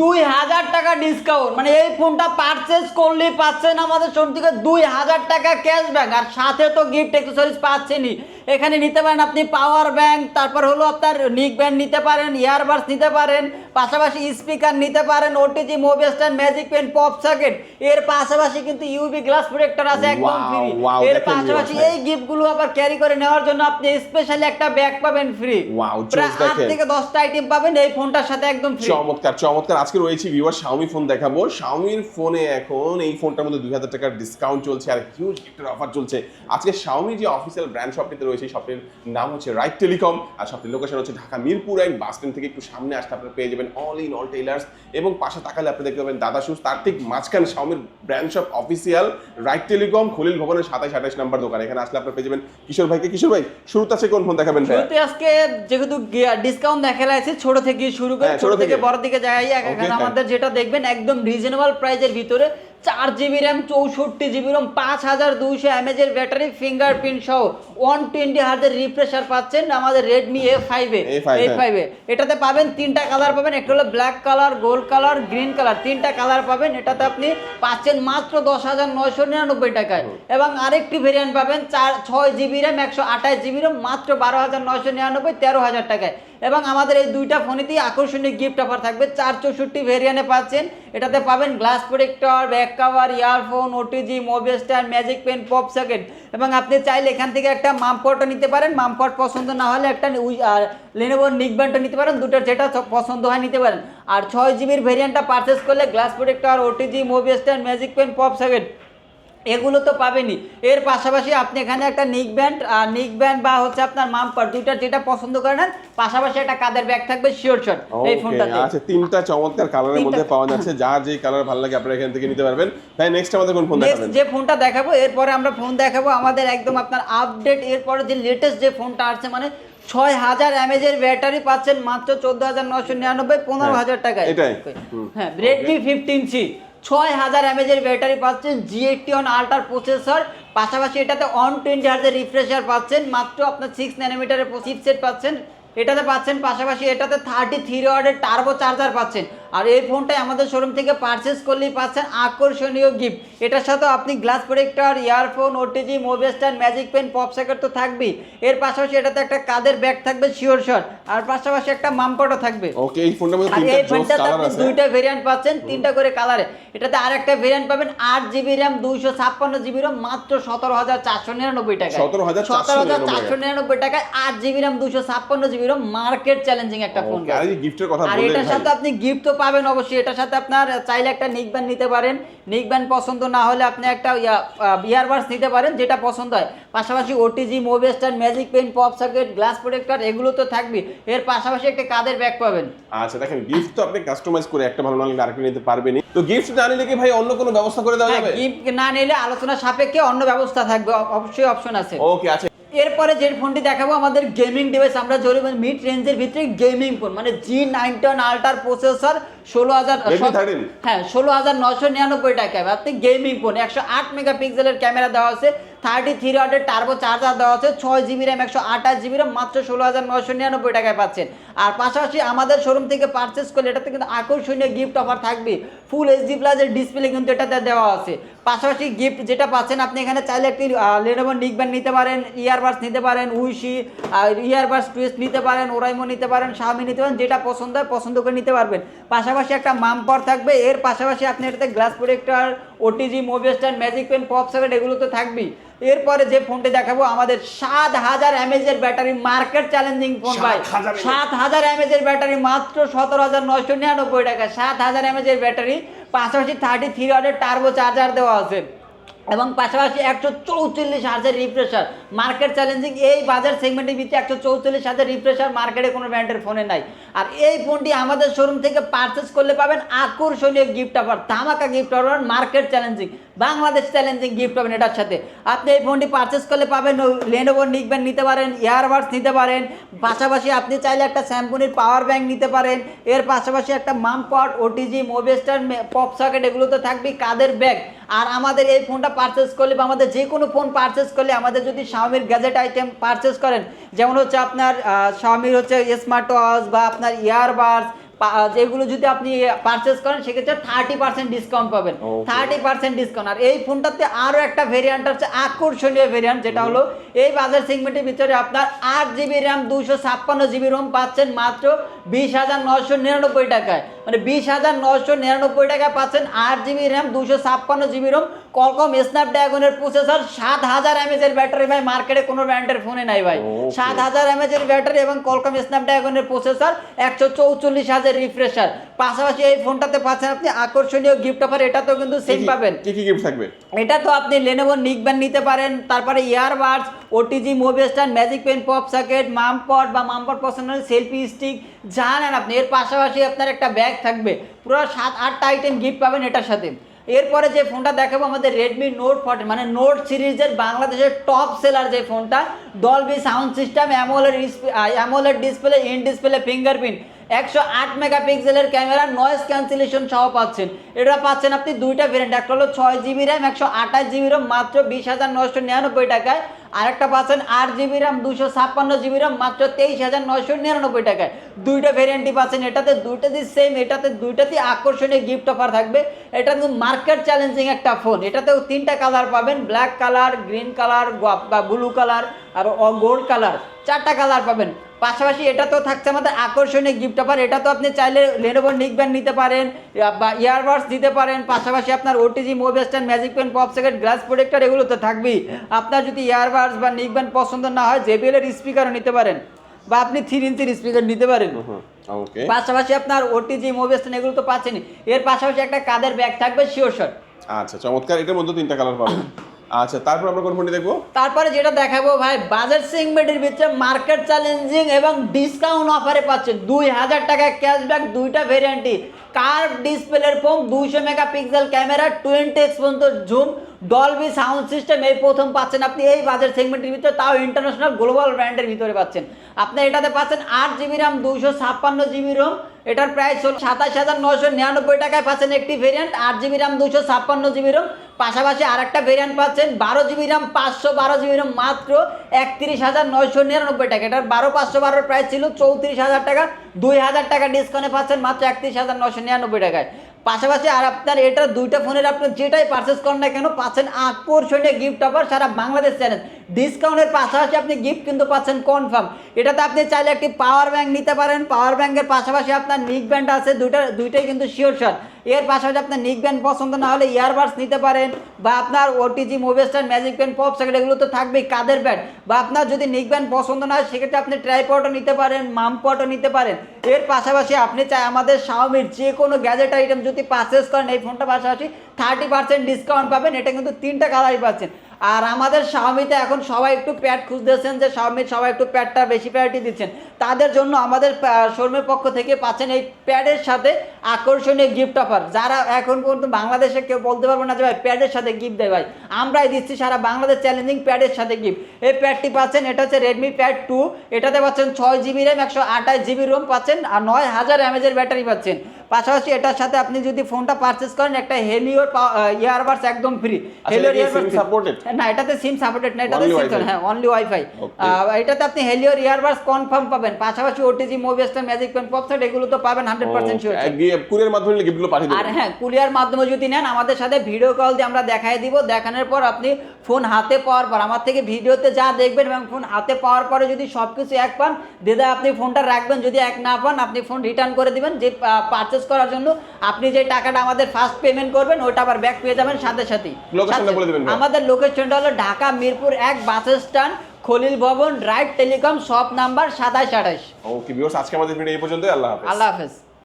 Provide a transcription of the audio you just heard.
দুই হাজার টাকা ডিসকাউন্ট মানে এই ফোনটা পারচেস করলে পাচ্ছেন আমাদের শোরুম থেকে দুই হাজার টাকা ক্যাশব্যাক আর সাথে তো গিফট অ্যাক্সেসরিজ পাচ্ছেনই। এখানে নিতে পারেন আপনি পাওয়ার ব্যাংক তারপর হলো আপনার নিক ব্যান্ড নিতে পারেন ইয়ারবাডস নিতে পারেন। পাশাপাশি স্পিকার নিতে পারেন OTG mobile stand magic pen pop socket এর পাশাপাশি কিন্তু ইউভি গ্লাস প্রোটেক্টর আছে একদম ফ্রি এর পাশাপাশি এই গিফটগুলো আবার ক্যারি করে নেওয়ার জন্য আপনি স্পেশালি একটা ব্যাগ পাবেন ফ্রি আট দেখেন। থেকে দশটা আইটেম পাবেন এই ফোনটার সাথে একদম ফ্রি চমৎকার চমৎকার। আজকে রয়েছে ভিউয়ার শাওমি ফোন দেখাবো। শাওমির ফোনে এখন এই ফোনটার মধ্যে দুই হাজার টাকার ডিসকাউন্ট চলছে আর হিউজ গিফটের অফার চলছে। আজকে শাওমি যে অফিসিয়াল ব্র্যান্ড শপটিতে রয়েছে শপটির নাম হচ্ছে রাইট টেলিকম আর শপটির লোকেশন হচ্ছে ঢাকা মিরপুর এক বাস স্ট্যান্ড থেকে একটু সামনে আসতে আপনারা পেয়ে যাবেন অল ইন অল টেইলার্স এবং পাশে তাকালে আপনি দেখতে পাবেন দাদা শুজ তার ঠিক মাঝখানে শাওমির brand shop official right telecom Khalil ভবনের সাতাইশ আঠাশ নাম্বার দোকান। এখানে আসলে আপনি পেয়ে যাবেন কিশোর ভাইকে। কিশোর ভাই শুরুতে আছে কোন ফোন দেখাবেন শুরুতে আজকে যেহেতু ডিসকাউন্ট দেখা যাচ্ছে ছোট থেকে শুরু করে হ্যাঁ, ছোট থেকে। বড় দিকে যাই এখানে। আমাদের যেটা দেখবেন একদম রিজনেবল প্রাইজের ভিতরে চার জিবি র্যাম চৌষট্টি জিবি রম পাঁচ হাজার দুইশো এমএজের ব্যাটারি ফিঙ্গারপ্রিন্ট সহ ওয়ান টোয়েন্টি হাজার রিফ্রেশার পাচ্ছেন আমাদের রেডমি এ ফাইভে A5 এ। ফাইভে এটাতে পাবেন তিনটা কালার পাবেন একটা হলো black colour gold colour green colour তিনটা কালার পাবেন। এটাতে আপনি পাচ্ছেন মাত্র দশ হাজার নয়শো নিরানব্বই টাকায়। এবং আরেকটি ভেরিয়েন্ট পাবেন চার ছয় জিবি র্যাম একশো আঠাশ জিবি র্যাম মাত্র বারো হাজার নয়শো নিরানব্বই তেরো হাজার টাকায়। এবং আমাদের এই দুইটা ফোনেতেই আকর্ষণীয় গিফট অফার থাকবে। চার চৌষট্টি ভেরিয়েন্টে পাচ্ছেন এটাতে পাবেন glass protector back cover earphone OTG mobile stand magic pen pop socket এবং আপনি চাইলে এখান থেকে একটা মামপটও নিতে পারেন। মামপট পছন্দ না হলে একটা লেনোভো নিকব্যান্ডও নিতে পারেন। দুটো যেটা পছন্দ হয় নিতে পারেন। আর ছয় জিবির ভেরিয়েন্টটা পারচেস করলে glass protector OTG mobile stand magic pen pop socket এগুলো তো পাবেনই। এর পাশাপাশি আপনি এখানে একটা নিক ব্যান্ড আর নিক ব্যান্ড বা হচ্ছে আপনার মামপার দুইটা যেটা পছন্দ করেন পাশাপাশি একটা কাদের ব্যাগ থাকবে শিওর শট এই ফোনটাতে আচ্ছা তিনটা চমৎকার কালারের মধ্যে পাওয়া যাচ্ছে যার যে কালার ভালো লাগে আপনারা এখান থেকে নিতে পারবেন। ভাই নেক্সট আমাদের কোন ফোন দেখাবেন? যে ফোনটা দেখাবো এরপরে আমরা ফোন দেখাবো আমাদের একদম আপনার আপডেট এরপরে যে লেটেস্ট যে ফোনটা আসছে মানে ছয় হাজার এমএজের ব্যাটারি পাচ্ছেন মাত্র চোদ্দ হাজার নশো নিরানব্বই পনেরো হ্যাঁ, হাজার টাকায়। এটাই। হ্যাঁ রেডমি ফিফটিন সি ছয় হাজার এমএজের ব্যাটারি পাচ্ছেন জিএটি অন আল্ট্রার প্রসেসর পাশাপাশি এটাতে অন টোয়েন্টি হার্জের রিফ্রেশার পাচ্ছেন, মাত্র আপনার সিক্স ন্যানোমিটারের চিপসেট পাচ্ছেন। এটাতে পাচ্ছেন, পাশাপাশি এটাতে থার্টি থ্রি ওয়ার্ডের টার্বো চার্জার পাচ্ছেন। আর এই ফোনটাই আমাদের শোরুম থেকে পারচেস করলেই পাচ্ছেন আকর্ষণীয় গিফট এটার সাথে আপনি glass protector earphone OTG mobile stand magic pen pop socket তো থাকবেই। এর পাশাপাশি এটাতে একটা কাদের ব্যাগ থাকবে শিওর শট আর পাশাপাশি একটা মামপটও থাকবে। ওকে এই ফোনটার মধ্যে তিনটা এই ফোনটাতে আপনি দুইটা ভেরিয়েন্ট পাচ্ছেন তিনটা করে কালারে এটাতে আরেকটা ভেরিয়েন্ট পাবেন আট জিবি র্যাম দুইশো ছাপ্পান্ন জিবি র্যাম মাত্র সতেরো হাজার চারশো নিরানব্বই টাকা 17,499 সতেরো হাজার চারশো নিরানব্বই টাকায় আট জিবি র্যাম দুইশো ছাপ্পান্ন জিবি র্যাম মার্কেট চ্যালেঞ্জিং একটা ফোন আর এই গিফটের কথা আর এটার সাথে আপনি গিফট তো পাবেন অবশ্যই। এটার সাথে আপনার চাইলে একটা নিক ব্যান্ড নিতে পারেন। নিক ব্যান্ড পছন্দ না হলে আপনি একটা ইয়ারবাডস নিতে পারেন যেটা পছন্দ হয়। পাশাপাশি OTG stand magic pen pop socket glass protector এগুলো তো থাকবে এর পাশাপাশি একটা কাদের ব্যাগ পাবেন? আচ্ছা দেখেন গিফট তো আপনি কাস্টমাইজ করে একটা ভালো লাগলে আরেকটা নিতে পারবেনই। তো গিফট না নিলে কি ভাই অন্য কোনো ব্যবস্থা করে দেওয়া যাবে? গিফট না নিলে আলোচনা সাপেক্ষে অন্য ব্যবস্থা থাকবে। অবশ্যই অপশন আছে। ওকে আচ্ছা। এরপরে যে ফোনটি দেখাবো আমাদের গেমিং ডিভাইস আমরা জরি মিড রেঞ্জের ভিতরে গেমিং ফোন মানে জি নাইনটন আল্টার প্রসেসর ষোলো হাজার Redmi 13? হ্যাঁ ষোলো হাজার নশো নিরানব্বই টাকা আপনি গেমিং ফোন একশো আট মেগাপিক্সেলের ক্যামেরা দেওয়া আছে থার্টি থ্রি ওয়াটের টার্বো চার্জার দেওয়া আছে ছয় জিবি র্যাম একশো আঠাশ জিবি র্যাম মাত্র ষোলো হাজার নশো নিরানব্বই টাকায় পাচ্ছেন আর পাশাপাশি আমাদের শোরুম থেকে পারচেস করলে এটাতে কিন্তু আকর্ষণীয় গিফট অফার থাকবে। ফুল এইচডি প্লাসের ডিসপ্লে কিন্তু এটাতে দেওয়া আছে। পাশাপাশি গিফট যেটা পাচ্ছেন আপনি এখানে চাইলে একটি লেনোভো নিকব্যান্ড নিতে পারেন ইয়ারবাডস নিতে পারেন উইশি ইয়ারবাডস টুয়েস্ট নিতে পারেন ওরাইমো নিতে পারেন শাওমি নিতে পারেন যেটা পছন্দ হয় পছন্দ করে নিতে পারবেন। পাশাপাশি একটা মামপর থাকবে এর পাশাপাশি আপনি এটাতে glass protector OTG mobile stand magic pen pop socket এগুলো তো থাকবেই। এরপরে যে ফোনটি দেখাবো আমাদের সাত হাজার এমএজের ব্যাটারি মার্কেট চ্যালেঞ্জিং ফোন ভাই। সাত হাজার এমএজের ব্যাটারি মাত্র সতেরো হাজার নয়শো নিরানব্বই টাকা। সাত হাজার এমএজের ব্যাটারি, পাশাপাশি থার্টি থ্রি ওয়াটের টার্বো চার্জার দেওয়া আছে। এবং পাশাপাশি একশো চৌচল্লিশ হাজার রিফ্রেশার মার্কেট চ্যালেঞ্জিং এই বাজার সেগমেন্টের ভিতরে একশো চৌচল্লিশ হাজার রিফ্রেশার মার্কেটে কোনো ব্র্যান্ডের ফোনে নাই। আর এই ফোনটি আমাদের শোরুম থেকে পারচেস করলে পাবেন আকর্ষণীয় গিফট অফার ধামাকা gift offer market challenging Bangladesh challenging gift পাবেন এটার সাথে। আপনি এই ফোনটি পারচেস করলে পাবেন লেনোভো নিকব্যান্ড নিতে পারেন ইয়ারবাডস নিতে পারেন, পাশাপাশি আপনি চাইলে একটা স্যামপুনির পাওয়ার ব্যাংক নিতে পারেন, এর পাশাপাশি একটা মামপট ওটিজি মোবেস্টার পপ সকেট এগুলো তো থাকবেই, কাদের ব্যাগ আর আমাদের এই ফোনটা পারচেস করলে বা আমাদের যে কোনো ফোন পারচেস করলে আমাদের যদি শাওমির গ্যাজেট আইটেম পারচেস করেন যেমন হচ্ছে আপনার শাওমির হচ্ছে স্মার্ট ওয়াচ বা আপনার ইয়ারবাডস যেগুলো যদি আপনি পারচেস করেন সেক্ষেত্রে থার্টি পার্সেন্ট ডিসকাউন্ট পাবেন। থার্টি পার্সেন্ট ডিসকাউন্ট আর এই ফোনটাতে আরও একটা ভেরিয়েন্ট হচ্ছে আকর্ষণীয় ভেরিয়েন্ট যেটা হলো এই বাজার সেগমেন্টের ভিতরে আপনার আট জিবি র্যাম দুশো ছাপ্পান্ন জিবি রোম পাচ্ছেন মাত্র বিশ হাজার নশো নিরানব্বই টাকায়। মানে বিশ হাজার নশো নিরানব্বই টাকায় পাচ্ছেন আট জিবি র্যাম দুশো ছাপ্পান্ন জিবি রোম কলকম স্ন্যাপড্রাগনের প্রসেসর সাত হাজার এমএচের ব্যাটারি ভাই মার্কেটে কোনো ব্র্যান্ডের ফোনে নাই ভাই। সাত হাজার এমএচের ব্যাটারি এবং কলকম স্ন্যাপড্রাগনের প্রসেসর একশো চৌচল্লিশ হাজার রিফ্রেশার পাশাপাশি এই ফোনটাতে পাচ্ছেন আপনি আকর্ষণীয় গিফট অফার এটা তো কিন্তু সেম পাবেন। কি কি গিফট থাকবে? এটা তো আপনি লেনোভো নিকব্যান নিতে পারেন তারপরে earbuds OTG মোবিস্টার magic pen pop socket মামপট বা মামপট পছন্দ সেলফি স্টিক যা নেন আপনি, এর পাশাপাশি আপনার একটা ব্যাগ থাকবে। পুরো সাত, আটটা আইটেম গিফট পাবেন এটার সাথে। এরপরে যে ফোনটা দেখাবো, আমাদের রেডমি নোট ফর্টি মানে নোট সিরিজের বাংলাদেশের টপ সেলার যে ফোনটা Dolby sound system AMOLED AMOLED display in display fingerprint একশো আট মেগাপিক্সেলের ক্যামেরা নয়েজ ক্যান্সেলেশন সহ পাচ্ছেন। এটা পাচ্ছেন আপনি দুইটা ভেরিয়েন্ট একটা হলো ছয় জিবি র্যাম একশো আঠাশ জিবি র্যাম মাত্র বিশ হাজার নশো নিরানব্বই টাকায়। আরেকটা পাচ্ছেন আট জিবি র্যাম দুশো ছাপ্পান্ন জিবি র্যাম মাত্র তেইশ হাজার নশো নিরানব্বই টাকায়। দুইটা ভেরিয়েন্টই পাচ্ছেন, এটাতে দুইটাতেই সেম এটাতে দুইটাতেই আকর্ষণীয় গিফট অফার থাকবে। এটা কিন্তু মার্কেট চ্যালেঞ্জিং একটা ফোন এটাতেও তিনটা কালার পাবেন ব্ল্যাক কালার গ্রিন কালার বা ব্লু কালার আর গোল্ড কালার চারটা কালার পাবেন। পাশাপাশি এটা তো থাকছে আমাদের আকর্ষণীয় গিফট অফার এটা তো আপনি চাইলে লেনোভো নিকব্যান্ড নিতে পারেন বা ইয়ারবাডস দিতে পারেন পাশাপাশি আপনার OTG mobile magic pen pop socket glass protector এগুলো তো থাকবেই। আপনার যদি ইয়ারবাডস বা নিকব্যান্ড পছন্দ না হয় জেবিএল এর স্পিকারও নিতে পারেন বা আপনি থ্রি ইঞ্চির স্পিকার নিতে পারেন। পাশাপাশি আপনার ওটিজি মোবাইল এগুলো তো পাচ্ছেনই। এর পাশাপাশি একটা কাদের ব্যাগ থাকবে শিওর শট আচ্ছা চমৎকার এটার মধ্যে তিনটা কালার পাবেন। আচ্ছা তারপর আমরা কোন ফোনটি দেখব? তারপরে যেটা দেখাবো ভাই বাজার সেগমেন্টের ভিতরে মার্কেট চ্যালেঞ্জিং এবং ডিসকাউন্ট অফারে পাচ্ছে দুই হাজার টাকা ক্যাশব্যাক দুইটা ভেরিয়েন্টই কার্ভ ডিসপ্লের ফোন দুইশো মেগাপিক্সেল ক্যামেরা টোয়েন্টি এক্স পর্যন্ত জুম ডলবি সাউন্ড সিস্টেম এই প্রথম পাচ্ছেন আপনি। এই বাজার সেগমেন্টের ভিতরে তাও ইন্টারন্যাশনাল গ্লোবাল ব্র্যান্ডের ভিতরে পাচ্ছেন। আপনি এটাতে পাচ্ছেন আট জিবি র্যাম দুইশো ছাপ্পান্ন জিবি রোম এটার প্রাইস হল সাতাশ হাজার নশো নিরানব্বই টাকায় পাচ্ছেন একটি ভেরিয়েন্ট আট জিবি র্যাম দুশো ছাপ্পান্ন জিবি রোম পাশাপাশি আরেকটা ভেরিয়েন্ট পাচ্ছেন, বারো জিবি র্যাম পাঁচশো বারো জিবি র্যাম মাত্র একত্রিশ হাজার নয়শো নিরানব্বই টাকা। এটার বারো পাঁচশো বারোর প্রাইস ছিল চৌত্রিশ হাজার টাকা। দুই হাজার টাকা ডিসকাউন্টে পাচ্ছেন, মাত্র একত্রিশ হাজার নশো নিরানব্বই টাকায়। পাশাপাশি আর আপনার এটা দুইটা ফোনের আপনি যেটাই পারচেস করেন না কেন, পাচ্ছেন আকর্ষণীয় গিফট অফার সারা বাংলাদেশ চ্যালেঞ্জ ডিসকাউন্টের পাশাপাশি আপনি গিফট কিন্তু পাচ্ছেন কনফার্ম এটাতে আপনি চাইলে একটি পাওয়ার ব্যাংক নিতে পারেন। পাওয়ার ব্যাংকের পাশাপাশি আপনার নিক ব্যান্ড আছে, দুইটা, দুইটাই কিন্তু শিওর শট এর পাশাপাশি আপনার নিক ব্যান্ড পছন্দ না হলে ইয়ারবাডস নিতে পারেন, বা আপনার ওটিজি মোভেস্টার ম্যাজিক পেন পপ সেকেট এগুলো তো থাকবেই, কাদের ব্যান্ড বা আপনার যদি নিক ব্যান্ড পছন্দ না হয়, সেক্ষেত্রে আপনি ট্রাইপটও নিতে পারেন মামপটও নিতে পারেন। এর পাশাপাশি আপনি চাই আমাদের শাওমির যে কোনো গ্যাজেট আইটেম যদি পারচেস করেন, এই ফোনটা পাশাপাশি থার্টি পার্সেন্ট ডিসকাউন্ট পাবেন। এটা কিন্তু তিনটা কালারই পাচ্ছেন। আর আমাদের স্বামীতে এখন সবাই একটু প্যাড খুঁজতেছেন যে স্বামীর সবাই একটু প্যাডটা বেশি প্রায়োরিটি দিচ্ছেন। তাদের জন্য আমাদের শর্মের পক্ষ থেকে পাচ্ছেন এই প্যাডের সাথে আকর্ষণীয় গিফট অফার যারা এখন পর্যন্ত বাংলাদেশে কেউ বলতে পারব না যে ভাই প্যাডের সাথে গিফট দেয় ভাই আমরাই দিচ্ছি সারা বাংলাদেশ চ্যালেঞ্জিং প্যাডের সাথে গিফট এই প্যাডটি পাচ্ছেন এটা হচ্ছে রেডমি প্যাড টু এটাতে পাচ্ছেন ছয় জিবি র্যাম একশো আঠাশ জিবি রোম পাচ্ছেন আর নয় হাজার এমএজের ব্যাটারি পাচ্ছেন। পাশাপাশি এটার সাথে আপনি যদি ফোনটা পারচেস করেন একটা হেলিওর ইয়ারবাডস একদম ফ্রি হেলিওর SIM supported? না এটাতে সিম সাপোর্টেড না এটাতে সিম হ্যাঁ অনলি ওয়াইফাই এটাতে আপনি হেলিওর ইয়ারবাডস কনফার্ম পাবেন। পাশাপাশি ওটিজি মোবিস্টার ম্যাজিক পেন পপসেট এগুলো তো পাবেন হান্ড্রেড পার্সেন্ট শিওর কুরিয়ার মাধ্যমে গিফটগুলো পাঠিয়ে আর হ্যাঁ কুরিয়ার মাধ্যমে যদি নেন আমাদের সাথে ভিডিও কল দিয়ে আমরা দিব। দেখানোর পর আপনি ফোন হাতে পাওয়ার পর আমার থেকে ভিডিওতে যা দেখবেন এবং ফোন হাতে পাওয়ার পরে যদি সব কিছু এক পান দিদা আপনি ফোনটা রাখবেন যদি এক না পান আপনি ফোন রিটার্ন করে দিবেন যে পারচেস করার জন্য আপনি যে টাকাটা আমাদের ফার্স্ট পেমেন্ট করবেন ওটা আবার ব্যাক পেয়ে যাবেন সাথে সাথেই। ভাই। আমাদের লোকেশনটা হলো ঢাকা মিরপুর এক বাস স্ট্যান্ড খলিল ভবন রাইট টেলিকম শপ নাম্বার সাতাশ আঠাশ। ওকে ভিউয়ার্স আজকে আমাদের ভিডিও এই পর্যন্ত আল্লাহ হাফেজ। আল্লাহ হাফেজ।